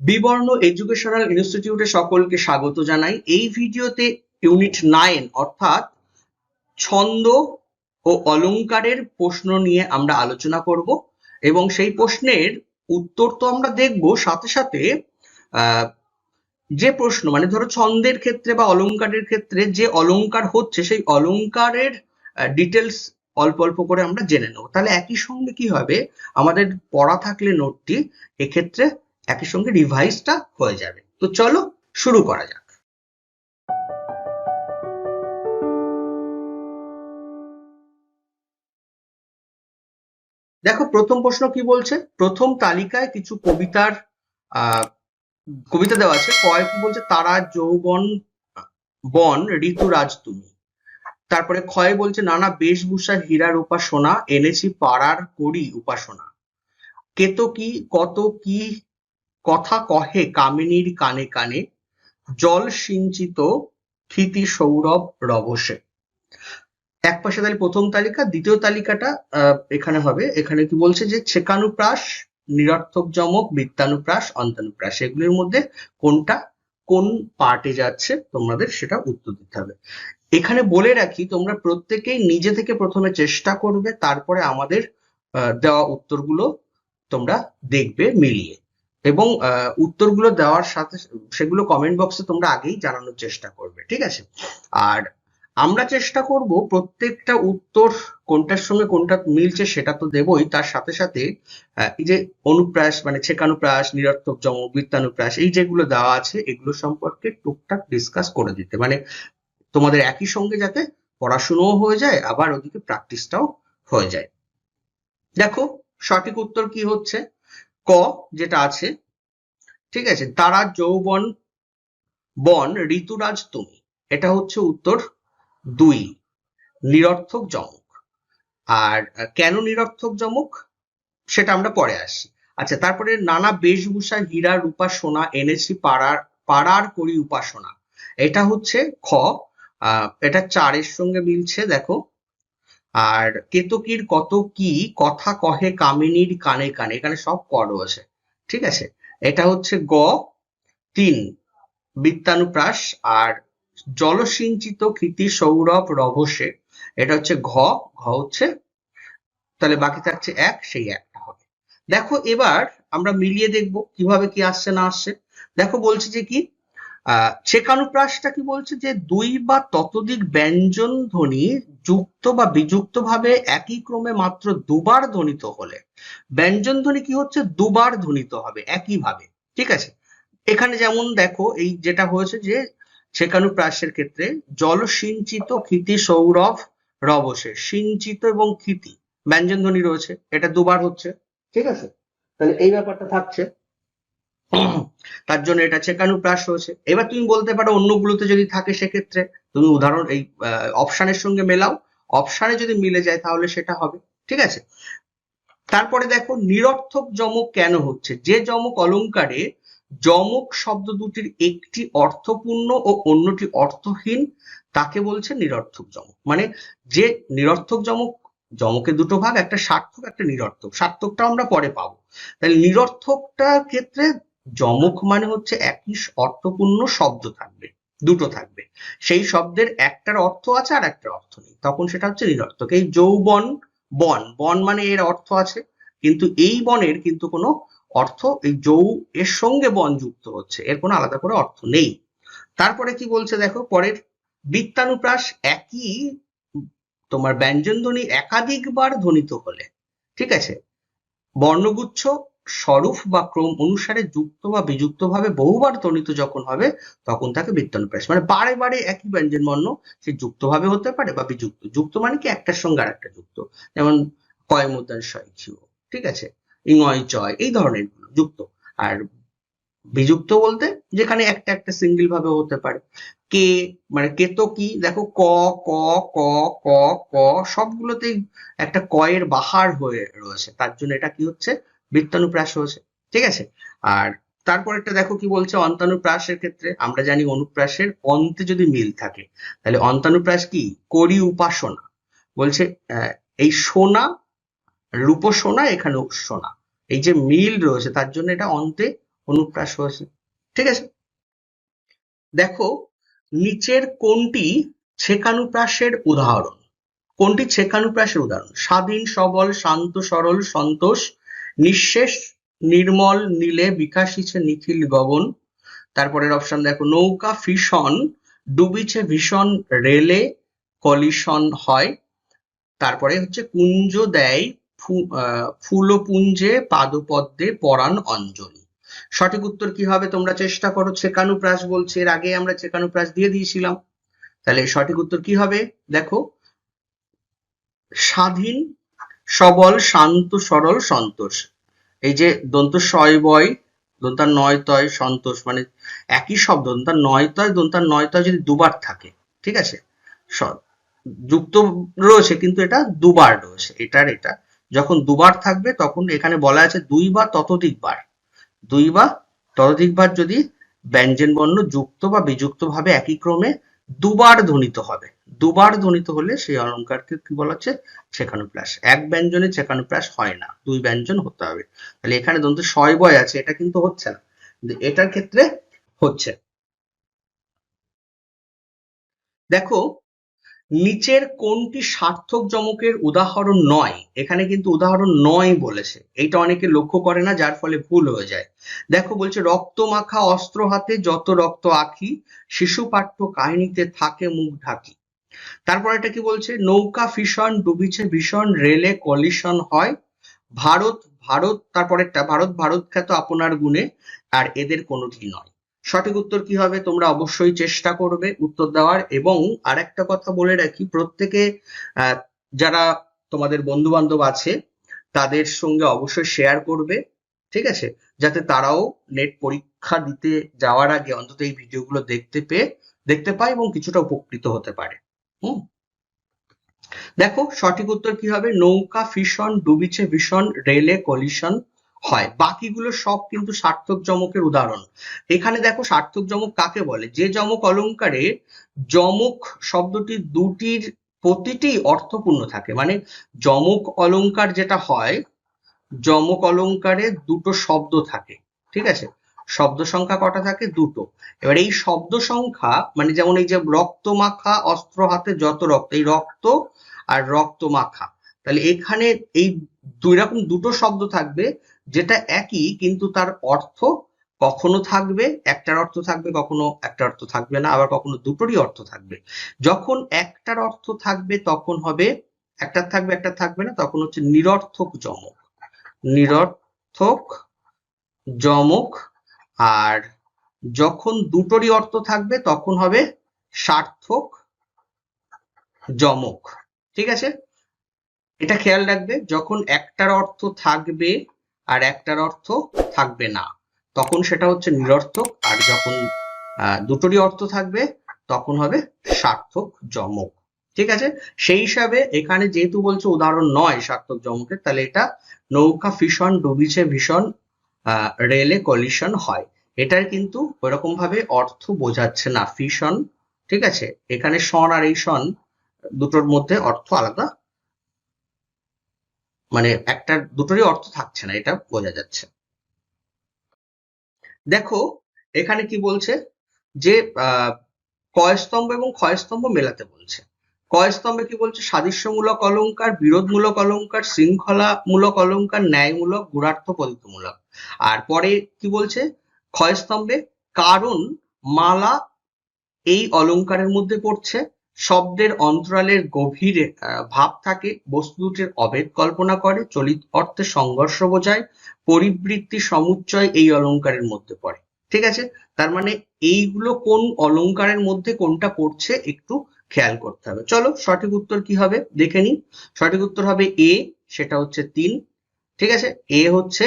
বিবর্ণ এডুকেশনাল ইনস্টিটিউটে সকলকে স্বাগত জানাই। এই ভিডিওতে ইউনিট নাইন অর্থাৎ ছন্দ ও অলংকারের প্রশ্ন নিয়ে আমরা আলোচনা করব এবং সেই প্রশ্নের উত্তর তো আমরা দেখব। সাথে সাথে যে প্রশ্ন মানে ধরো ছন্দের ক্ষেত্রে বা অলংকারের ক্ষেত্রে যে অলংকার হচ্ছে, সেই অলংকারের ডিটেলস অল্প অল্প করে আমরা জেনে নেব। তাহলে একই সঙ্গে কি হবে? আমাদের পড়া থাকলে নোটটি, এক্ষেত্রে একই সঙ্গে রিভাইজটা হয়ে যাবে। তো চলো শুরু করা যাক। দেখো, প্রথম প্রশ্ন কি বলছে? প্রথম তালিকায় কিছু কবিতার কবিতা দেওয়া আছে। কয় কি বলছে? তারা যৌবন, বন, ঋতুরাজ তুমি। তারপরে ক্ষয় বলছে, নানা বেশভূষা হীরার উপাসনা, এনেছি পাড়ার করি উপাসনা। কেতো কি, কত কি কথা কহে কামিনীর কানে কানে, জল সিঞ্চিত ক্ষিতি সৌরভ রবসে। এক পাশে তাহলে প্রথম তালিকা, দ্বিতীয় তালিকাটা এখানে হবে। এখানে কি বলছে যে, ছেকানুপ্রাস, নিরর্থক জমক, বৃত্তানুপ্রাস, অন্তানুপ্রাস। এগুলির মধ্যে কোনটা, কোন পার্টে যাচ্ছে, তোমাদের সেটা উত্তর দিতে হবে। এখানে বলে রাখি, তোমরা প্রত্যেকেই নিজে থেকে প্রথমে চেষ্টা করবে, তারপরে আমাদের দেওয়া উত্তরগুলো তোমরা দেখবে মিলিয়ে। এবং উত্তরগুলো দেওয়ার সাথে সেগুলো কমেন্ট বক্সে তোমরা আগেই জানানোর চেষ্টা করবে, ঠিক আছে? আর আমরা চেষ্টা করব প্রত্যেকটা উত্তর কোনটার সঙ্গে কোনটা মিলছে সেটা তো দেবই, তার সাথে সাথে এই যে অনুপ্রাস মানে ছেকানুপ্রাস, নিরর্থক জম বৃত্তানুপ্রাস, এই যেগুলো দেওয়া আছে, এগুলো সম্পর্কে টুকটাক ডিসকাস করে দিতে। মানে তোমাদের একই সঙ্গে যাতে পড়াশুনোও হয়ে যায়, আবার ওদিকে প্র্যাকটিসটাও হয়ে যায়। দেখো, সঠিক উত্তর কি হচ্ছে? ক যেটা আছে, ঠিক আছে? তারা যৌবন বন ঋতুরাজ তুমি। এটা হচ্ছে উত্তর দুই। নিরর্থক জমক আর কেন নিরর্থক জমক সেটা আমরা পরে আসি আচ্ছা তারপরে নানা বেশভূষা, হীরা, রূপা, সোনা এনেছি পাড়ার পাড়ার করি, উপাসনা। এটা হচ্ছে খ। এটা চারের সঙ্গে মিলছে, দেখো। আর কেতকীর কত কি কথা কহে কামিনীর কানে কানে, এখানে সব ক রয়েছে, ঠিক আছে? এটা হচ্ছে গ, তিন, বৃত্তানুপ্রাস আর জলসিঞ্চিত কৃতি সৌরভ রভসে, এটা হচ্ছে ঘ ঘ হচ্ছে, তাহলে বাকি থাকছে এক, সেই একটা হবে। দেখো এবার আমরা মিলিয়ে দেখব কীভাবে কি আসছে না আসছে। দেখো বলছে যে কি আহ ছেকানুপ্রাসটা কি বলছে যে দুই বা ততোধিক ব্যঞ্জন ধ্বনি যুক্ত বা বিযুক্ত ভাবে একই ক্রমে মাত্র দুবার ধ্বনিত হলে। ব্যঞ্জন ধ্বনি কি হচ্ছে? দুবার ধ্বনিত হবে একইভাবে। ঠিক আছে? এখানে যেমন দেখো, এই যেটা হয়েছে যে ছেকানুপ্রাসের ক্ষেত্রে জল সিঞ্চিত ক্ষিতি সৌরভ রবসে সিঞ্চিত এবং ক্ষিতি। ব্যঞ্জন ধ্বনি রয়েছে, এটা দুবার হচ্ছে। ঠিক আছে? তাহলে এই ব্যাপারটা থাকছে। তার জন্য এটা ছেকানুপ্রাস হয়েছে এবার তুমি বলতে পারো অন্যগুলোতে যদি থাকে সেক্ষেত্রে, তুমি উদাহরণ এই অপশানের সঙ্গে মেলাও। অপশানে যদি মিলে যায় তাহলে সেটা হবে, ঠিক আছে? তারপরে দেখো, নিরর্থক জমক কেন হচ্ছে? যে জমক অলংকারে জমক শব্দ দুটির একটি অর্থপূর্ণ ও অন্যটি অর্থহীন, তাকে বলছে নিরর্থক জমক মানে যে নিরর্থক জমক জমকের দুটো ভাগ, একটা সার্থক, একটা নিরর্থক। সার্থকটা আমরা পরে পাবো। তাহলে নিরর্থকটার ক্ষেত্রে জমক মানে হচ্ছে একই অর্থপূর্ণ শব্দ থাকবে, দুটো থাকবে। সেই শব্দের একটার অর্থ আছে আর একটার অর্থ নেই। তখন সেটা হচ্ছে নিরর্থক এই যৌবন, বন বন মানে এর অর্থ আছে, কিন্তু এই বনের কিন্তু কোনো অর্থ, এই যৌ এর সঙ্গে বন যুক্ত হচ্ছে, এর কোনো আলাদা করে অর্থ নেই। তারপরে কি বলছে দেখো, পরের, বৃত্তানুপ্রাস একই, তোমার ব্যঞ্জন ধ্বনি একাধিকবার ধ্বনিত হলে, ঠিক আছে? বর্ণগুচ্ছ স্বরূপ বা ক্রম অনুসারে যুক্ত বা বিযুক্ত ভাবে বহুবার ধ্বনিত যখন হবে, তখন তাকে বৃত্তানুপ্রাস মানে বারে বারে একই ব্যঞ্জন বর্ণ সে যুক্ত ভাবে হতে পারে বা বিযুক্ত। যুক্ত মানে কি? একটার সঙ্গে আর একটা যুক্ত। যেমন কয় মুদ্রার শয় খিও ঠিক আছে? ইংয় চয়, এই ধরনের যুক্ত। আর বিযুক্ত বলতে যেখানে একটা একটা সিঙ্গেল ভাবে হতে পারে। কে মানে কে তো কি? দেখো ক ক ক ক ক, সবগুলোতেই একটা কয়ের বাহার হয়ে রয়েছে। তার জন্য এটা কি হচ্ছে? বৃত্তানুপ্রাস হয়েছে ঠিক আছে? আর তারপরেরটা দেখো কি বলছে, অন্তানুপ্রাসের ক্ষেত্রে আমরা জানি অনুপ্রাসের অন্তে যদি মিল থাকে, তাহলে অন্তানুপ্রাস কি? করি উপাসনা। বলছে এই সোনা রূপ সোনা এখানে সোনা। এই যে মিল রয়েছে, তার জন্য এটা অন্তে অনুপ্রাস হয়েছে ঠিক আছে? দেখো, নিচের কোনটি ছেকানুপ্রাসের উদাহরণ? কোনটি ছেকানুপ্রাসের উদাহরণ? স্বাধীন, সবল, শান্ত, সরল, সন্তোষ নিঃশেষ, নির্মল, নীলে বিকাশিছে নিখিল গগন। তারপরের অপশন দেখো, নৌকা ফিশন ডুবিছে ভীষণ রেলে কলিশন হয়। তারপরে হচ্ছে কুঞ্জ দেয় ফুলপুঞ্জে পাদপদ্মে পরাণ অঞ্জলি। সঠিক উত্তর কি হবে তোমরা চেষ্টা করো ছেকানুপ্রাস বলছে, এর আগে আমরা চেকানুপ্রাস দিয়ে দিয়েছিলাম। তাহলে সঠিক উত্তর কি হবে? দেখো, স্বাধীন সবল, শান্ত, সরল, সন্তোষ। এই যে দন্ত শয় বয় দন্তার নয় তয়, সন্তোষ মানে একই শব্দ দন্তার নয় তয় দন্তার নয় তয় যদি দুবার থাকে, ঠিক আছে? যুক্ত রয়েছে কিন্তু এটা দুবার রয়েছে, এটার এটা। যখন দুবার থাকবে, তখন এখানে বলা আছে দুই বা ততোধিক বার। দুই বা ততোধিক বার যদি ব্যঞ্জন বর্ণ যুক্ত বা বিযুক্ত ভাবে একই ক্রমে দুবার ধ্বনিত হবে। দুবার ধ্বনিত হলে সেই অলঙ্কারকে কি বলা হচ্ছে? ছেকানুপ্রাস এক ব্যঞ্জনে ছেকানুপ্রাস হয় না। দুই ব্যঞ্জন হতে হবে। তাহলে এখানে দন্ত শয় বয় আছে, এটা কিন্তু হচ্ছে না। এটার ক্ষেত্রে হচ্ছে। দেখো নিচের কোনটি সার্থক যমকের উদাহরণ নয়? এখানে কিন্তু উদাহরণ নয় বলেছে। এইটা অনেকে লক্ষ্য করে না, যার ফলে ভুল হয়ে যায়। দেখো, বলছে রক্ত মাখা অস্ত্র হাতে যত রক্ত আখি শিশু পাঠ্য কাহিনীতে থাকে মুখ ঢাকি। তারপর এটা কি বলছে? নৌকা ফিশন ডুবিছে, ভীষণ রেলে কলিশন হয়। ভারত ভারত তারপরেরটা ভারত ভারত খ্যাত আপনার গুণে, আর এদের কোনোটি নয়। সঠিক উত্তর কি হবে? তোমরা অবশ্যই চেষ্টা করবে উত্তর দেওয়ার। এবং আরেকটা কথা বলে রাখি, প্রত্যেকে যারা তোমাদের বন্ধু বান্ধব আছে, তাদের সঙ্গে অবশ্যই শেয়ার করবে, ঠিক আছে? যাতে তারাও নেট পরীক্ষা দিতে যাওয়ার আগে অন্তত এই ভিডিওগুলো দেখতে পেয়ে, দেখতে পায় এবং কিছুটা উপকৃত হতে পারে। হুম? দেখো, সঠিক উত্তর কি হবে? নৌকা ফিশন ডুবিছে ভীষণ, রেলে কলিশন হয়। বাকিগুলো সব কিন্তু সার্থক যমকের উদাহরণ। এখানে দেখো সার্থক যমক কাকে বলে? যে যমক অলংকারে যমক শব্দটি দুটির প্রতিটি অর্থপূর্ণ থাকে। মানে যমক অলংকার যেটা হয়, যমক অলংকারে দুটো শব্দ থাকে। ঠিক আছে? শব্দ সংখ্যা কটা থাকে? দুটো। এবার এই শব্দ সংখ্যা মানে যেমন এই যে রক্ত মাখা অস্ত্র হাতে যত রক্ত, এই রক্ত আর রক্ত মাখা তাহলে এখানে এই দুই রকম দুটো শব্দ থাকবে। যেটা একই, কিন্তু তার অর্থ কখনো থাকবে, একটার অর্থ থাকবে, কখনো একটা অর্থ থাকবে না, আবার কখনো দুটোরই অর্থ থাকবে। যখন একটার অর্থ থাকবে, তখন হবে একটা থাকবে একটা থাকবে না, তখন হচ্ছে নিরর্থক যমক। নিরর্থক যমক, আর যখন দুটোরই অর্থ থাকবে, তখন হবে সার্থক যমক। ঠিক আছে? এটা খেয়াল রাখবে, যখন একটার অর্থ থাকবে আর একটার অর্থ থাকবে না। তখন সেটা হচ্ছে নিরর্থক, আর যখন দুটোরই অর্থ থাকবে, তখন হবে সার্থক যমক। ঠিক আছে? সেই হিসাবে এখানে যেহেতু বলছে উদাহরণ নয় সার্থক যমকের, তাহলে এটা নৌকা ফিশন, ডুবিছে ভীষণ রেলে কলিশন হয়। এটার কিন্তু ওইরকম ভাবে অর্থ বোঝাচ্ছে না ফিশন। ঠিক আছে? এখানে সন আর এই সন দুটোর মধ্যে অর্থ আলাদা মানে একটা, দুটোরই অর্থ থাকছে না, এটা বোঝা যাচ্ছে। দেখো, এখানে কি বলছে? যে কয়স্তম্ভ এবং ক্ষয়স্তম্ভ মেলাতে বলছে। কয়স্তম্ভে কি বলছে? সাদৃশ্যমূলক অলংকার বিরোধমূলক অলংকার শৃঙ্খলামূলক অলংকার ন্যায়মূলক গুণার্থ পদ্ধতিমূলক আর পরে কি বলছে? ক্ষয়স্তম্ভে কারণ, মালা এই অলংকারের মধ্যে পড়ছে। শব্দের অন্তরালের গভীরে ভাব থাকে বস্তু দুটির অভেদ কল্পনা করে, চলিত অর্থে সংঘর্ষ বোঝায়, পরিবৃত্তি সমুচ্চয় এই অলঙ্কারের মধ্যে পড়ে। ঠিক আছে? তার মানে এইগুলো কোন অলংকারের মধ্যে কোনটা পড়ছে একটু খেয়াল করতে হবে। চলো, সঠিক উত্তর কি হবে? দেখে নিই। সঠিক উত্তর হবে এ সেটা হচ্ছে তিন। ঠিক আছে? এ হচ্ছে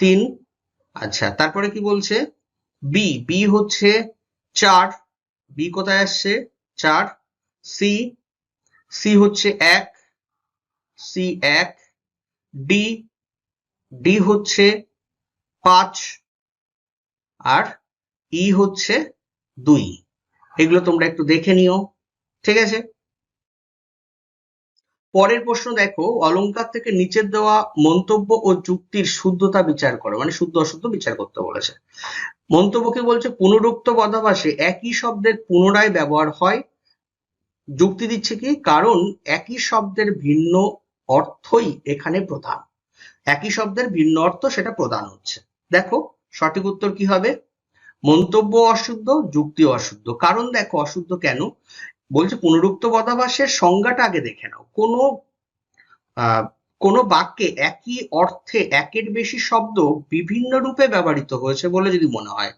তিন। আচ্ছা তারপরে কি বলছে? বি বি হচ্ছে চার। বি কোথায় আসছে? চার, সি সি হচ্ছে এক, সি এক, ডি ডি হচ্ছে পাঁচ, আর ই হচ্ছে দুই। এগুলো তোমরা একটু দেখে নিও, ঠিক আছে? পরের প্রশ্ন দেখো, অলংকার থেকে নিচের দেওয়া মন্তব্য ও যুক্তির শুদ্ধতা বিচার করো মানে শুদ্ধ অশুদ্ধ বিচার করতে বলেছে। মন্তব্য কি বলছে, পুনরুক্ত পদাভাসে একই শব্দের পুনরায় ব্যবহার হয় যুক্তি দিচ্ছে কি? কারণ একই শব্দের ভিন্ন অর্থই এখানে প্রধান। একই শব্দের ভিন্ন অর্থ সেটা প্রদান হচ্ছে। দেখো, সঠিক উত্তর কি হবে? মন্তব্য অশুদ্ধ, যুক্তি অশুদ্ধ। কারণ দেখো, অশুদ্ধ কেন? বলছে পুনরুক্ত পদাভাসের সংজ্ঞাটা আগে দেখে নাও। কোনো কোনো বাক্যে একই অর্থে একের বেশি শব্দ বিভিন্ন রূপে ব্যবহৃত হয়েছে বলে যদি মনে হয়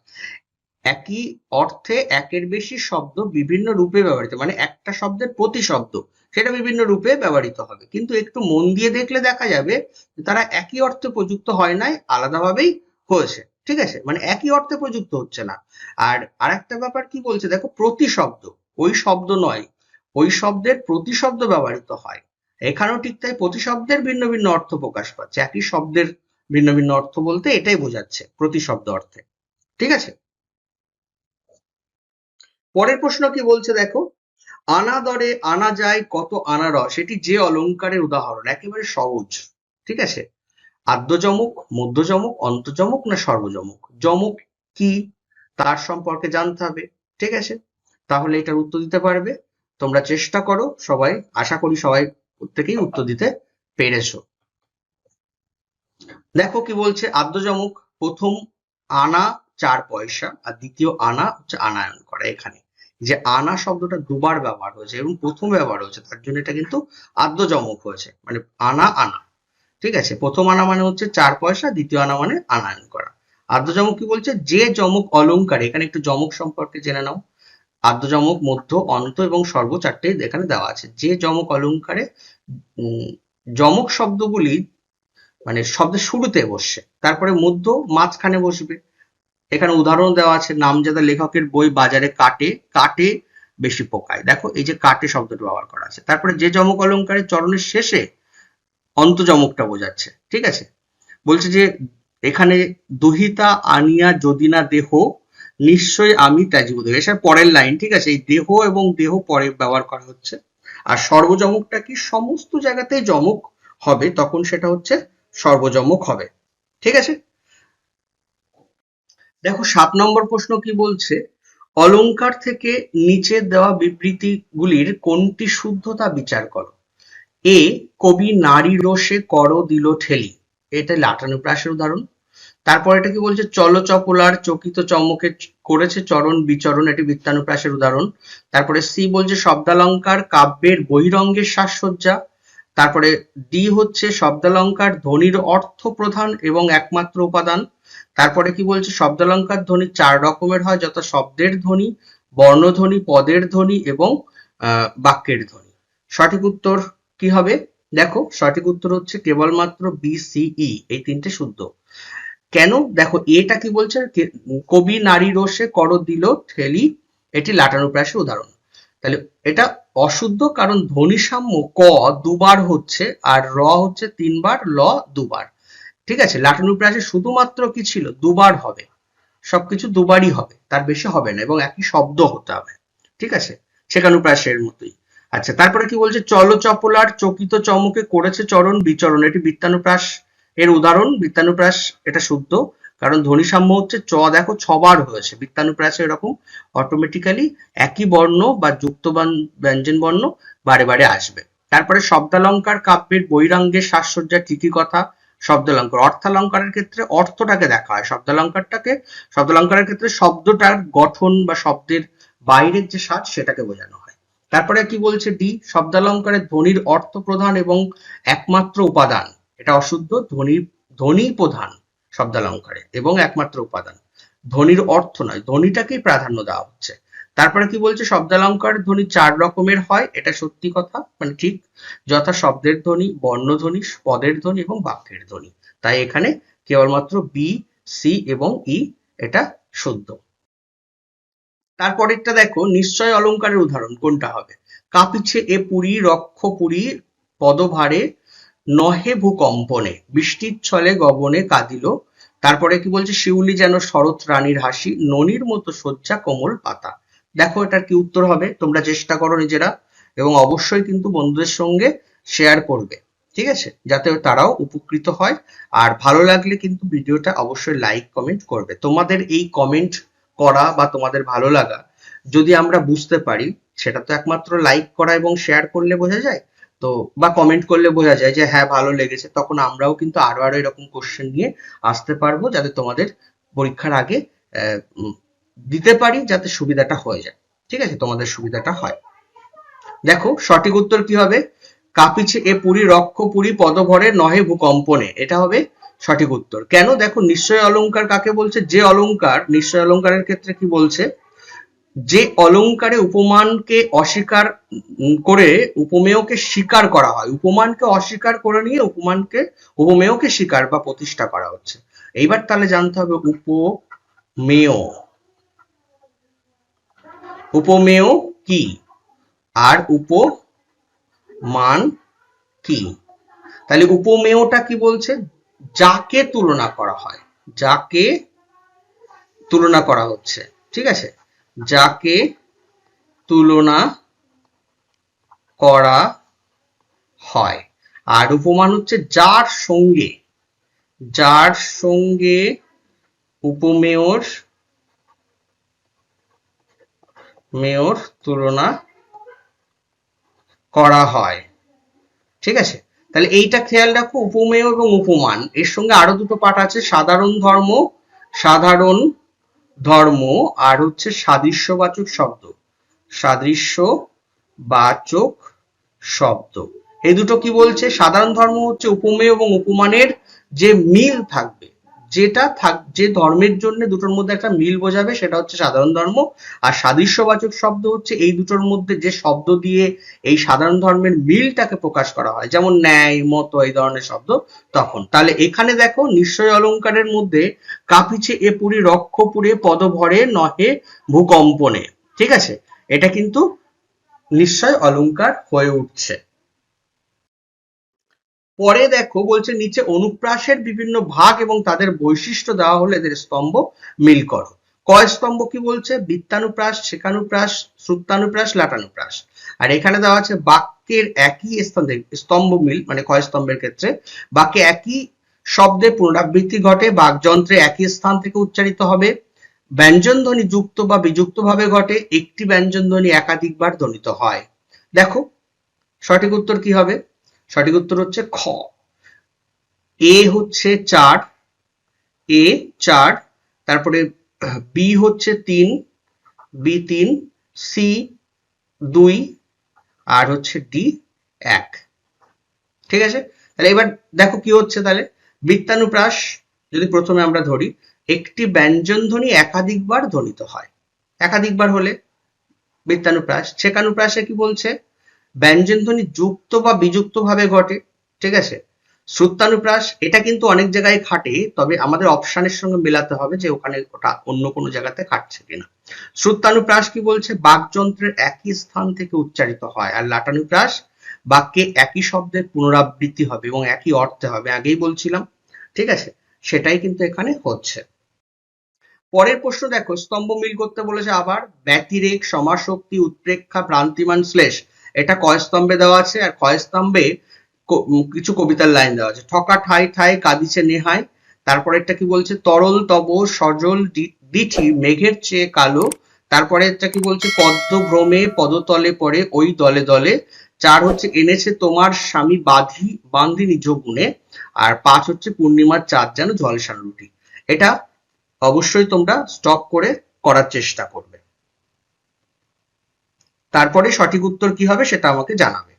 একই অর্থে একের বেশি শব্দ বিভিন্ন রূপে ব্যবহৃত মানে একটা শব্দের প্রতি শব্দ, সেটা বিভিন্ন রূপে ব্যবহৃত হবে। কিন্তু একটু মন দিয়ে দেখলে দেখা যাবে তারা একই অর্থে প্রযুক্ত হয় নাই, আলাদাভাবেই হয়েছে, ঠিক আছে? মানে একই অর্থে প্রযুক্ত হচ্ছে না। আর আরেকটা ব্যাপার কি বলছে? দেখো, প্রতি শব্দ, ওই শব্দ নয়, ওই শব্দের প্রতি শব্দ ব্যবহৃত হয়। এখানেও ঠিক তাই, প্রতি শব্দের ভিন্ন ভিন্ন অর্থ প্রকাশ পাচ্ছে। একই শব্দের ভিন্ন ভিন্ন অর্থ বলতে এটাই বোঝাচ্ছে, প্রতি শব্দ অর্থে, ঠিক আছে? পরের প্রশ্ন কি বলছে দেখো? আনা দরে আনা যায়, কত আনারস এটি যে অলংকারের উদাহরণ, একেবারে সহজ, ঠিক আছে? আদ্যজমক মধ্যজমক অন্তজমক না সর্বজমক যমক কি? তার সম্পর্কে জানতে হবে, ঠিক আছে? তাহলে এটার উত্তর দিতে পারবে। তোমরা চেষ্টা করো সবাই, আশা করি সবাই প্রত্যেকেই উত্তর দিতে পেরেছ। দেখো কি বলছে, আদ্যযমক প্রথম আনা চার পয়সা আর দ্বিতীয় আনা হচ্ছে আনায়ন করা এখানে। যে আনা শব্দটা দুবার ব্যবহার হয়েছে এবং প্রথম ব্যবহার হয়েছে, তার জন্য এটা কিন্তু আদ্যযমক হয়েছে মানে আনা আনা। ঠিক আছে? প্রথম আনা মানে হচ্ছে চার পয়সা, দ্বিতীয় আনা মানে আনায়ন করা। আদ্যযমক কি বলছে? যে জমক অলংকার এখানে একটু জমক সম্পর্কে জেনে নাও। আদ্যযমক মধ্য, অন্ত এবং সর্ব চারটে এখানে দেওয়া আছে। যে জমক অলংকারে জমক শব্দগুলি মানে শব্দের শুরুতে বসছে, তারপরে মধ্য মাঝখানে বসবে। এখানে উদাহরণ দেওয়া আছে নামজাদা লেখকের বই বাজারে কাটে কাটে বেশি পোকায়। দেখো, এই যে কাটে শব্দটি ব্যবহার করা আছে। তারপরে যে যমক অলঙ্কারের চরণের শেষে অন্তযমকটা বোঝাচ্ছে, ঠিক আছে? বলছে যে এখানে দুহিতা আনিয়া যদি না দেহ নিশ্চয়ই আমি ত্যাজিব দেহ এসব পরের লাইন, ঠিক আছে? এই দেহ এবং দেহ পরে ব্যবহার করা হচ্ছে। আর সর্বজমকটা কি? সমস্ত জায়গাতে জমক হবে, তখন সেটা হচ্ছে সর্বজমক হবে, ঠিক আছে? দেখো, সাত নম্বর প্রশ্ন কি বলছে? অলংকার থেকে নিচে দেওয়া বিবৃতিগুলির কোনটি শুদ্ধতা বিচার করো? এ, কবি নারী রোষে কর দিল ঠেলি। এটা লাটানুপ্রাসের উদাহরণ। তারপর এটা কি বলছে? চলচপলার চকিত চমকে করেছে চরণ বিচরণ, এটি বৃত্তানুপ্রাসের উদাহরণ। তারপরে সি বলছে, শব্দালঙ্কার কাব্যের বহিরঙ্গের সাজসজ্জা। তারপরে ডি হচ্ছে, শব্দালঙ্কার ধ্বনির অর্থ প্রধান এবং একমাত্র উপাদান। তারপরে কি বলছে? শব্দালঙ্কার ধ্বনি চার রকমের হয়, যথা শব্দের ধ্বনি বর্ণধ্বনি পদের ধ্বনি এবং বাক্যের ধ্বনি। সঠিক উত্তর কি হবে? দেখো, সঠিক উত্তর হচ্ছে কেবলমাত্র বি সিই এই তিনটে শুদ্ধ। কেন? দেখো, এটা কি বলছে? কবি নারী রোষে কর দিল ঠেলি, এটি লাটানুপ্রাসের উদাহরণ। তাহলে এটা অশুদ্ধ কারণ ধ্বনি সাম্য ক দুবার হচ্ছে আর র হচ্ছে তিনবার, ল দুবার। ঠিক আছে? লাটানুপ্রাসে শুধুমাত্র কি ছিল? দুবার হবে। সবকিছু দুবারই হবে। তার বেশি হবে না এবং একই শব্দ হতে হবে। ঠিক আছে? শেখানুপ্রাসের মতোই। আচ্ছা তারপরে কি বলছে? চলচপলার চকিত চমকে করেছে চরণ বিচরণ। এটি বৃত্তানুপ্রাস এর উদাহরণ। বৃত্তানুপ্রাস এটা শুদ্ধ। কারণ ধ্বনি সাম্য হচ্ছে চ। দেখো, ছবার হয়েছে। বৃত্তানুপ্রাসে এরকম। অটোমেটিক্যালি একই বর্ণ বা যুক্ত ব্যঞ্জন বর্ণ বারে বারে আসবে। তারপরে শব্দালঙ্কার কাব্যের বৈরাঙ্গের সাজসজ্জা ঠিকই কথা। শব্দালঙ্কার। অর্থালঙ্কারের ক্ষেত্রে অর্থটাকে দেখা হয়। শব্দালঙ্কারটাকে, শব্দালঙ্কারের ক্ষেত্রে শব্দটার গঠন বা শব্দের বাইরের যে সাজ সেটাকে বোঝানো হয়। তারপরে কি বলছে ডি? শব্দালঙ্কারের ধ্বনির অর্থ প্রধান এবং একমাত্র উপাদান। এটা অশুদ্ধ, ধ্বনি ধ্বনি প্রধান শব্দালঙ্কারে এবং একমাত্র উপাদান। ধ্বনির অর্থ নয়, ধ্বনিটাকেই প্রাধান্য দেওয়া হচ্ছে। তারপরে কি বলছে শব্দালঙ্কার ধ্বনি চার রকমের হয়, এটা সত্যি কথা মানে ঠিক। যথা শব্দের ধ্বনি বর্ণধ্বনি পদের ধ্বনি এবং বাক্যের ধ্বনি। তাই এখানে কেবলমাত্র বি সি এবং ই এটা শুদ্ধ। তারপরেরটা দেখো, নিশ্চয় অলঙ্কারের উদাহরণ, কোনটা হবে? কাঁপিছে এ পুরী, রক্ষ পুরী, পদভারে, নহে ভূকম্পনে, বৃষ্টির ছলে গগনে কাঁদিল। তারপরে কি বলছে? শিউলি যেন শরৎ রানীর হাসি, ননির মতো শয্যা কোমল পাতা। দেখো এটার কি উত্তর হবে, তোমরা চেষ্টা করো নিজেরা, এবং অবশ্যই কিন্তু বন্ধুদের সঙ্গে শেয়ার করবে, ঠিক আছে? যাতে তারাও উপকৃত হয়, আর ভালো লাগলে কিন্তু ভিডিওটা অবশ্যই লাইক কমেন্ট করবে। তোমাদের এই কমেন্ট করা বা তোমাদের ভালো লাগা, যদি আমরা বুঝতে পারি, সেটা তো একমাত্র লাইক করা এবং শেয়ার করলে বোঝা যায়, তো বা কমেন্ট করলে বোঝা যায় যে হ্যাঁ ভালো লেগেছে, তখন আমরাও কিন্তু আরও আরও এরকম কোশ্চেন নিয়ে আসতে পারব, যাতে তোমাদের পরীক্ষার আগে দিতে পারি যাতে সুবিধাটা হয়ে যায়। ঠিক আছে? তোমাদের সুবিধাটা হয়। দেখো, সঠিক উত্তর কি হবে? কাপিছে এ পুরী, রক্ষ পুরী, পদভরে, নহে ভূকম্পনে। এটা হবে সঠিক উত্তর। কেন? দেখো, নিশ্চয় অলংকার কাকে বলছে? যে অলংকার, নিশ্চয় অলংকারের ক্ষেত্রে কি বলছে? যে অলংকারে উপমানকে অস্বীকার করে উপমেয়কে স্বীকার করা হয়। উপমানকে অস্বীকার করে নিয়ে উপমানকে, উপমেয়কে স্বীকার বা প্রতিষ্ঠা করা হচ্ছে। এইবার তাহলে জানতে হবে উপমেয়। উপমেয় কি? আর উপমান কি? তাহলে উপমেয়টা কি বলছে? যাকে তুলনা করা হয়, যাকে তুলনা করা হচ্ছে, ঠিক আছে? যাকে তুলনা করা হয়। আর উপমান হচ্ছে যার সঙ্গে যার সঙ্গে উপমেয়র মেয়র তুলনা করা হয়। ঠিক আছে? তাহলে এইটা খেয়াল রাখো, উপমেয় এবং উপমান। এর সঙ্গে আরও দুটো পাঠ আছে, সাধারণ ধর্ম সাধারণ ধর্ম, আর হচ্ছে সাদৃশ্যবাচক শব্দ। সাদৃশ্যবাচক শব্দ। এই দুটো কি বলছে? সাধারণ ধর্ম হচ্ছে উপমেয় এবং উপমানের যে মিল থাকবে যেটা থাক, যে ধর্মের জন্য দুটোর মধ্যে একটা মিল বোঝাবে সেটা হচ্ছে সাধারণ ধর্ম। আর সাদৃশ্যবাচক শব্দ হচ্ছে এই দুটোর মধ্যে যে শব্দ দিয়ে এই সাধারণ ধর্মের মিলটাকে প্রকাশ করা হয়। যেমন ন্যায়, মত এই ধরনের শব্দ তখন। তাহলে এখানে দেখো নিশ্চয় অলংকারের মধ্যে কাপিছে এ পুরী রক্ষপুরে পদভরে নহে ভূকম্পনে। ঠিক আছে? এটা কিন্তু নিশ্চয় অলংকার হয়ে উঠছে। পরে দেখো বলছে নিচে অনুপ্রাসের বিভিন্ন ভাগ এবং তাদের বৈশিষ্ট্য দেওয়া হলে এদের স্তম্ভ মিল করো। কয় স্তম্ভ কি বলছে? বৃত্তানুপ্রাস, শেখানুপ্রাস শ্রুত্তানুপ্রাস লাটানুপ্রাস। আর এখানে দেওয়া আছে বাক্যের একই থেকে স্তম্ভ মিল মানে কয় স্তম্ভের ক্ষেত্রে। বাক্যে একই শব্দে পুনরাবৃত্তি ঘটে, বাকযন্ত্রে একই স্থান থেকে উচ্চারিত হবে। ব্যঞ্জন ধ্বনি যুক্ত বা বিযুক্ত ভাবে ঘটে, একটি ব্যঞ্জন ধ্বনি একাধিকবার ধ্বনিত হয়। দেখো সঠিক উত্তর কি হবে? সঠিক উত্তর হচ্ছে খ। এ হচ্ছে চার, এ চার, তারপরে বি হচ্ছে তিন, বি তিন, সি দুই, আর হচ্ছে ডি এক। ঠিক আছে? তাহলে এবার দেখো কি হচ্ছে তাহলে। বৃত্তানুপ্রাস যদি প্রথমে আমরা ধরি, একটি ব্যঞ্জন ধ্বনি একাধিকবার ধ্বনিত হয়। একাধিকবার হলে বৃত্তানুপ্রাস। ছেকানুপ্রাসে কি বলছে? ব্যঞ্জন ধ্বনি যুক্ত বা বিযুক্ত ভাবে ঘটে, ঠিক আছে? শ্রুত্তানুপ্রাস এটা কিন্তু অনেক জায়গায় খাটে, তবে আমাদের অপশনের সঙ্গে মেলাতে হবে যে ওখানে ওটা অন্য কোনো জায়গাতে খাটছে কিনা। শ্রুত্তানুপ্রাস কি বলছে? বাকযন্ত্রের একই স্থান থেকে উচ্চারিত হয়, আর লাটানুপ্রাস বাক্যে একই শব্দের পুনরাবৃত্তি হবে এবং একই অর্থে হবে। আগেই বলছিলাম, ঠিক আছে? সেটাই কিন্তু এখানে হচ্ছে। পরের প্রশ্ন দেখো, স্তম্ভ মিল করতে বলেছে আবার, ব্যতিরেক, সমাশক্তি, উৎপ্রেক্ষা, ভ্রান্তিমান, শ্লেষ। এটা কয় স্তম্ভে দেওয়া আছে আর কয় স্তম্ভে কিছু কবিতার লাইন দেওয়া আছে। ঠকা ঠাই ঠাই কাঁদিছে নেহায় তারপরে একটা কি বলছে? তরল তব সজল দিঠি মেঘের চেয়ে কালো। তারপরে একটা কি বলছে? পদ্ম ভ্রমে পদতলে পড়ে ওই দলে দলে। চার হচ্ছে, এনেছে তোমার স্বামী বাঁধি বান্ধি নিজ গুণে আর পাঁচ হচ্ছে, পূর্ণিমার চাঁদ যেন ঝলসান রুটি। এটা অবশ্যই তোমরা স্টপ করে করার চেষ্টা করবে তারপরে সঠিক উত্তর কি হবে সেটা আমাকে জানাবে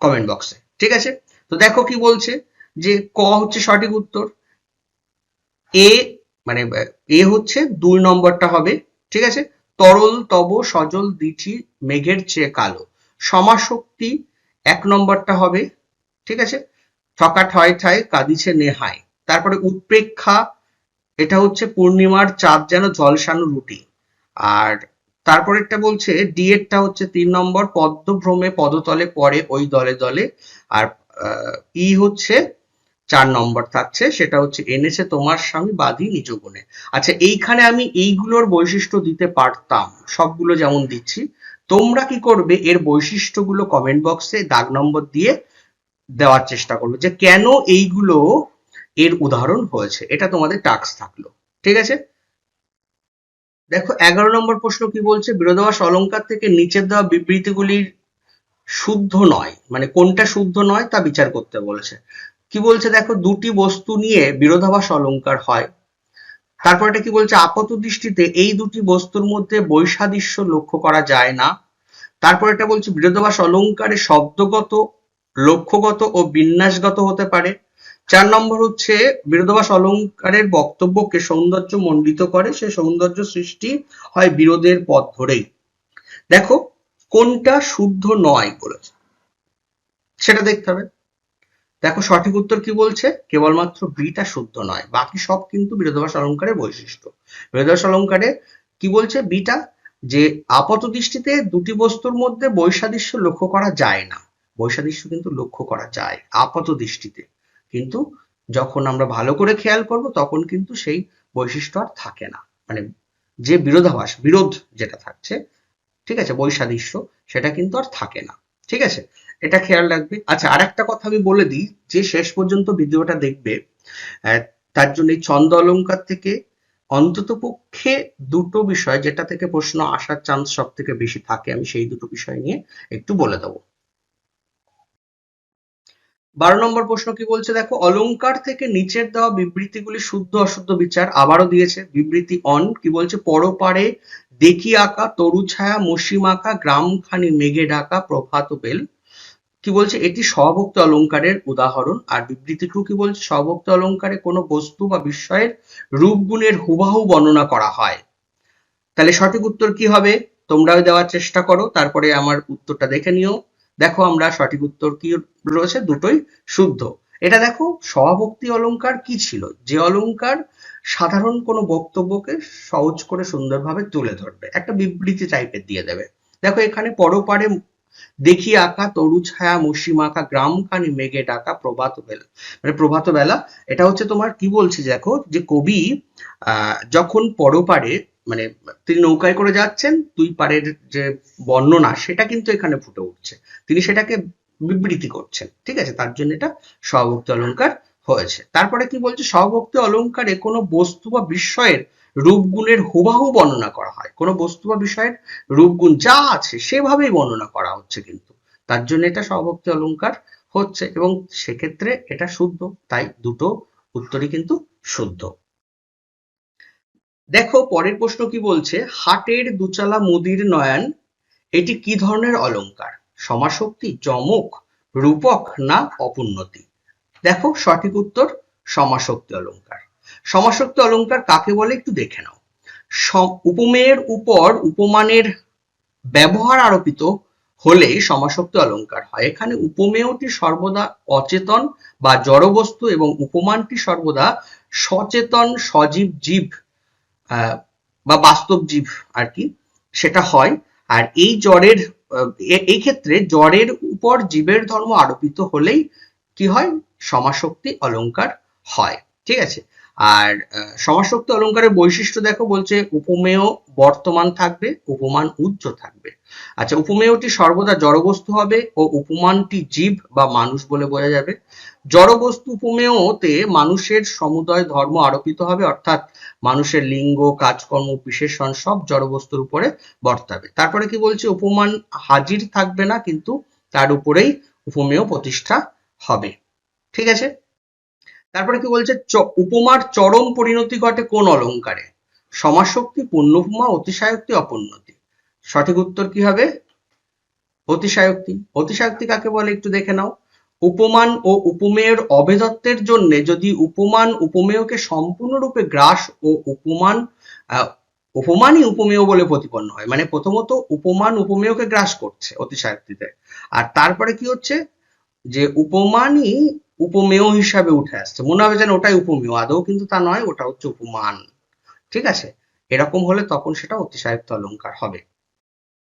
কমেন্ট বক্সে ঠিক আছে? তো দেখো কি বলছে যে ক হচ্ছে সঠিক উত্তর? এ মানে এ হচ্ছে দুই নম্বরটা হবে, ঠিক আছে? তরল, তব, সজল দিঠি মেঘের চেয়ে কালো। সমাশক্তি এক নম্বরটা হবে, ঠিক আছে? ঠকা ঠয় ঠায় কাঁদিছে নেহায়। তারপরে উৎপ্রেক্ষা, এটা হচ্ছে পূর্ণিমার চাঁদ যেন জলসানো রুটি। আর তারপরেরটা বলছে ডি এরটা হচ্ছে তিন নম্বর, পদ্মভ্রমে পদতলে পরে ওই দলে দলে। আর ই হচ্ছে চার নম্বর থাকছে, সেটা হচ্ছে এনেছে তোমার স্বামী বাদী নিজ গুণে আচ্ছা এইখানে আমি এইগুলোর বৈশিষ্ট্য দিতে পারতাম, সবগুলো যেমন দিচ্ছি। তোমরা কি করবে, এর বৈশিষ্ট্যগুলো কমেন্ট বক্সে দাগ নম্বর দিয়ে দেওয়ার চেষ্টা করবে যে কেন এইগুলো এর উদাহরণ হয়েছে। এটা তোমাদের টাস্ক থাকল। ঠিক আছে? দেখো, এগারো নম্বর প্রশ্ন কি বলছে? বিরোধাভাস অলঙ্কার থেকে নিচের দেওয়া বিবৃতিগুলির শুদ্ধ নয়। মানে কোনটা শুদ্ধ নয় তা বিচার করতে বলেছে। কি বলছে দেখো, দুটি বস্তু নিয়ে বিরোধাভাস অলঙ্কার হয়। তারপর এটা কি বলছে? আপাত দৃষ্টিতে এই দুটি বস্তুর মধ্যে বৈসাদৃশ্য লক্ষ্য করা যায় না। তারপর এটা বলছে, বিরোধাভাস অলঙ্কারে শব্দগত, লক্ষ্যগত ও বিন্যাসগত হতে পারে। চার নম্বর হচ্ছে বিরোধাভাস অলঙ্কারের বক্তব্যকে সৌন্দর্য মণ্ডিত করে, সে সৌন্দর্য সৃষ্টি হয় বিরোধের পথ ধরেই। দেখো, কোনটা শুদ্ধ নয় বলেছে। সেটা দেখতে হবে। দেখো, সঠিক উত্তর কি বলছে? কেবলমাত্র বিটা শুদ্ধ নয়, বাকি সব কিন্তু বিরোধাভাস অলঙ্কারের বৈশিষ্ট্য। বিরোধাভাস অলঙ্কারে কি বলছে বিটা? যে আপাত দৃষ্টিতে দুটি বস্তুর মধ্যে বৈসাদৃশ্য লক্ষ্য করা যায় না। বৈসাদৃশ্য কিন্তু লক্ষ্য করা যায় আপাত দৃষ্টিতে। কিন্তু যখন আমরা ভালো করে খেয়াল করব, তখন কিন্তু সেই বৈশিষ্ট্য আর থাকে না। মানে যে বিরোধাভাস, বিরোধ যেটা থাকছে, ঠিক আছে, বৈসাদৃশ্য, সেটা কিন্তু আর থাকে না। ঠিক আছে? এটা খেয়াল রাখবে। আচ্ছা আর একটা কথা আমি বলে দিই, যে শেষ পর্যন্ত ভিডিওটা দেখবে তার জন্য ছন্দ অলঙ্কার থেকে অন্তত পক্ষে দুটো বিষয়, যেটা থেকে প্রশ্ন আসার চান্স সব থেকে বেশি থাকে, আমি সেই দুটো বিষয় নিয়ে একটু বলে দেবো। বারো নম্বর প্রশ্ন কি বলছে? দেখো, অলংকার থেকে নিচের দেওয়া বিবৃতিগুলি শুদ্ধ অশুদ্ধ বিচার আবারও দিয়েছে। বিবৃতি অন কি বলছে? পরপারে দেখি আঁকা, তরু ছায়া মসিম আঁকা, গ্রামখানি মেঘে ঢাকা, প্রভাত বেল। কি বলছে? এটি স্বভক্ত অলঙ্কারের উদাহরণ। আর বিবৃতি টু কি বলছে? স্বভক্ত অলঙ্কারে কোনো বস্তু বা বিষয়ের রূপ গুণের হুবাহু বর্ণনা করা হয়। তাহলে সঠিক উত্তর কি হবে? তোমরাও দেওয়ার চেষ্টা করো। তারপরে আমার উত্তরটা দেখে নিও। দেখো আমরা সঠিক উত্তর কি রয়েছে? দুটোই শুদ্ধ। এটা দেখো স্বভক্তি অলঙ্কার কি ছিল? যে অলঙ্কার সাধারণ কোনো বক্তব্যকে সহজ করে সুন্দরভাবে তুলে ধরবে, একটা বিবৃতি টাইপের দিয়ে দেবে। দেখো, এখানে পরপারে দেখি আঁকা তরু ছায়া মসিম আঁকা গ্রাম খানি মেঘে ডাকা, প্রভাত বেলা। মানে প্রভাত বেলা, এটা হচ্ছে তোমার কি বলছে দেখো? যে কবি যখন পরপারে মানে তিনি নৌকায় করে যাচ্ছেন, দুই পারের যে বর্ণনা সেটা কিন্তু এখানে ফুটে উঠছে। তিনি সেটাকে বিবৃতি করছেন, ঠিক আছে? তার জন্য এটা স্বভক্তি অলঙ্কার হয়েছে। তারপরে কি বলছে? স্বভক্তি অলঙ্কারে কোনো বস্তু বা বিষয়ের রূপগুণের হুবাহু বর্ণনা করা হয়। কোনো বস্তু বা বিষয়ের রূপগুণ যা আছে সেভাবেই বর্ণনা করা হচ্ছে কিন্তু। তার জন্য এটা স্বভক্তি অলঙ্কার হচ্ছে এবং সেক্ষেত্রে এটা শুদ্ধ। তাই দুটো উত্তরই কিন্তু শুদ্ধ। দেখো, পরের প্রশ্ন কি বলছে? হাটের দুচালা মুদির নয়ন, এটি কি ধরনের অলঙ্কার সমাশক্তি চমক, রূপক না অপুন্নতি দেখো, সঠিক উত্তর সমাশক্তি অলঙ্কার সমাশক্তি অলঙ্কার কাকে বলে? একটু দেখে নাও। উপমেয়ের উপর উপমানের ব্যবহার আরোপিত হলে সমাশক্তি অলঙ্কার হয়। এখানে উপমেয়টি সর্বদা অচেতন বা জড়বস্তু এবং উপমানটি সর্বদা সচেতন, সজীব, জীব বা বাস্তব জীব আর কি, সেটা হয়। আর এই জ্বরের এই ক্ষেত্রে জ্বরের উপর জীবের ধর্ম আরোপিত হলেই কি হয়? সমাশক্তি অলঙ্কার হয়। ঠিক আছে? আর সমাশক্তি অলঙ্কারের বৈশিষ্ট্য দেখো বলছে উপমেয় বর্তমান থাকবে, উপমান উজ্জ থাকবে। আচ্ছা উপমেয়টি সর্বদা জড়বস্তু হবে ও উপমানটি জীব বা মানুষ বলে বোঝা যাবে। জড়বস্তু উপমেয়তে মানুষের সমুদয় ধর্ম আরোপিত হবে, অর্থাৎ মানুষের লিঙ্গ, কাজকর্ম, বিশেষণ সব জড়বস্তুর উপরে বর্তাবে। তারপরে কি বলছে? উপমান হাজির থাকবে না, কিন্তু তার উপরেই উপমেয় প্রতিষ্ঠা হবে। ঠিক আছে? তারপরে কি বলছে? উপমার চরম পরিণতি ঘটে কোন অলঙ্কারে? সমাশক্তি পূর্ণভূমা, অতিশায়ক্তি অপূর্ণতি সঠিক উত্তর কি হবে? অতিশায়ক্তি। অতিশায়ক্তি কাকে বলে একটু দেখে নাও। উপমান ও উপমেয়ের অভেদত্বের জন্য যদি উপমান উপমেয়কে সম্পূর্ণরূপে গ্রাস ও উপমান উপমানই উপমেয় বলে প্রতিপন্ন হয়। মানে প্রথমত উপমান উপমেয়কে গ্রাস করছে অতিশায়ক্তিতে। আর তারপরে কি হচ্ছে? যে উপমানই উপমেয় হিসাবে উঠে আসছে। মনে হবে যেন ওটাই উপমেয়, আদৌ কিন্তু তা নয়, ওটা হচ্ছে উপমান। ঠিক আছে? এরকম হলে তখন সেটা অতিশায়ত্ত অলঙ্কার হবে।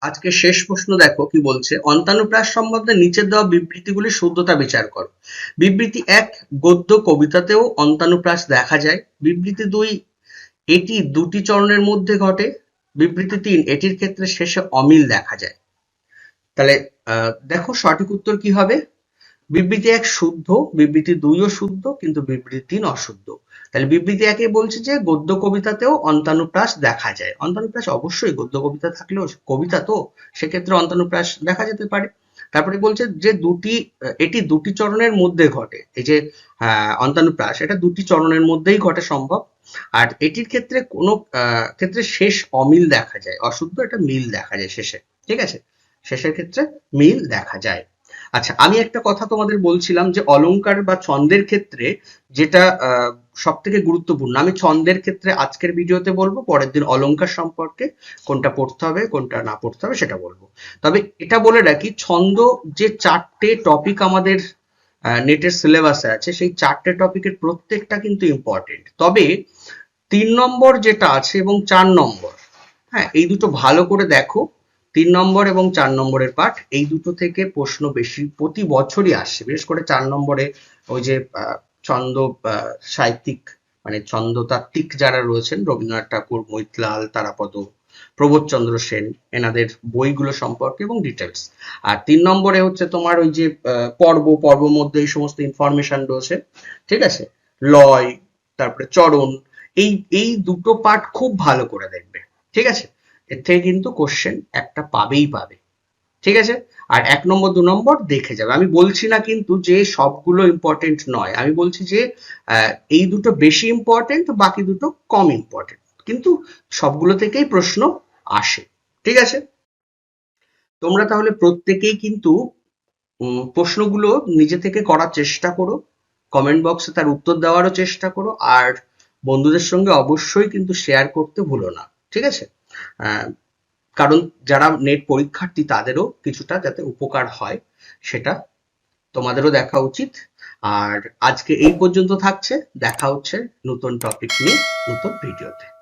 আজকে শেষ প্রশ্ন দেখো কি বলছে, অন্তানুপ্রাস সম্বন্ধে নিচের দেওয়া বিবৃতিগুলির শুদ্ধতা বিচার করো। বিবৃতি এক, গদ্য কবিতাতেও অন্তানুপ্রাস দেখা যায়। বিবৃতি দুই, এটি দুটি চরণের মধ্যে ঘটে। বিবৃতি তিন, এটির ক্ষেত্রে শেষে অমিল দেখা যায়। তাহলে দেখো সঠিক উত্তর কি হবে? বিবৃতি এক শুদ্ধ বিবৃতি দুইও শুদ্ধ কিন্তু বিবৃতি তিন অশুদ্ধ। তাহলে বিবৃতি একে বলছে যে গদ্য কবিতাতেও অন্তানুপ্রাস দেখা যায়। অন্তানুপ্রাস অবশ্যই গদ্য কবিতা থাকলেও কবিতা তো সেক্ষেত্রে অন্তানুপ্রাস দেখা যেতে পারে। তারপরে বলছে যে দুটি এটি দুটি চরণের মধ্যে ঘটে। এই যে আহ, অন্তানুপ্রাস এটা দুটি চরণের মধ্যেই ঘটে সম্ভব। আর এটির ক্ষেত্রে কোনো ক্ষেত্রে শেষ অমিল দেখা যায়। অশুদ্ধ এটা মিল দেখা যায় শেষে। ঠিক আছে? শেষের ক্ষেত্রে মিল দেখা যায়। আচ্ছা আমি একটা কথা তোমাদের বলছিলাম যে অলংকার বা ছন্দের ক্ষেত্রে যেটা সব থেকে গুরুত্বপূর্ণ। আমি ছন্দের ক্ষেত্রে আজকের ভিডিওতে বলব, পরের দিন অলংকার সম্পর্কে কোনটা পড়তে হবে, কোনটা না পড়তে হবে সেটা বলব। তবে এটা বলে রাখি, ছন্দ যে চারটে টপিক আমাদের নেটের সিলেবাসে আছে, সেই চারটে টপিকের প্রত্যেকটা কিন্তু ইম্পর্টেন্ট তবে তিন নম্বর যেটা আছে এবং চার নম্বর হ্যাঁ এই দুটো ভালো করে দেখো। তিন নম্বর এবং চার নম্বরের পাঠ, এই দুটো থেকে প্রশ্ন বেশি প্রতি বছরই আসছে বিশেষ করে চার নম্বরে ওই যে ছন্দ সাহিত্যিক মানে ছন্দতাত্ত্বিক যারা রয়েছেন, রবীন্দ্রনাথ ঠাকুর মৈতলাল তারাপদ, প্রবোধচন্দ্র সেন, এনাদের বইগুলো সম্পর্কে এবং ডিটেলস আর তিন নম্বরে হচ্ছে তোমার ওই যে পর্ব পর্ব মধ্যে এই সমস্ত ইনফরমেশন রয়েছে, ঠিক আছে? লয়, তারপরে চরণ, এই এই দুটো পার্ট খুব ভালো করে দেখবে, ঠিক আছে? এর থেকে কিন্তু কোশ্চেন একটা পাবেই পাবে। ঠিক আছে? আর এক নম্বর, দু নম্বর দেখে যাবে। আমি বলছি না কিন্তু যে সবগুলো ইম্পর্টেন্ট নয়। আমি বলছি যে এই দুটো বেশি ইম্পর্টেন্ট বাকি দুটো কম ইম্পর্টেন্ট কিন্তু সবগুলো থেকেই প্রশ্ন আসে। ঠিক আছে? তোমরা তাহলে প্রত্যেকেই কিন্তু প্রশ্নগুলো নিজে থেকে করার চেষ্টা করো। কমেন্ট বক্সে তার উত্তর দেওয়ারও চেষ্টা করো। আর বন্ধুদের সঙ্গে অবশ্যই কিন্তু শেয়ার করতে ভুলো না। ঠিক আছে? কারণ যারা নেট পরীক্ষার্থী তাদেরও কিছুটা যাতে উপকার হয়, সেটা তোমাদেরও দেখা উচিত। আর আজকে এই পর্যন্ত থাকছে, দেখা হচ্ছে নতুন টপিক নিয়ে, নতুন ভিডিওতে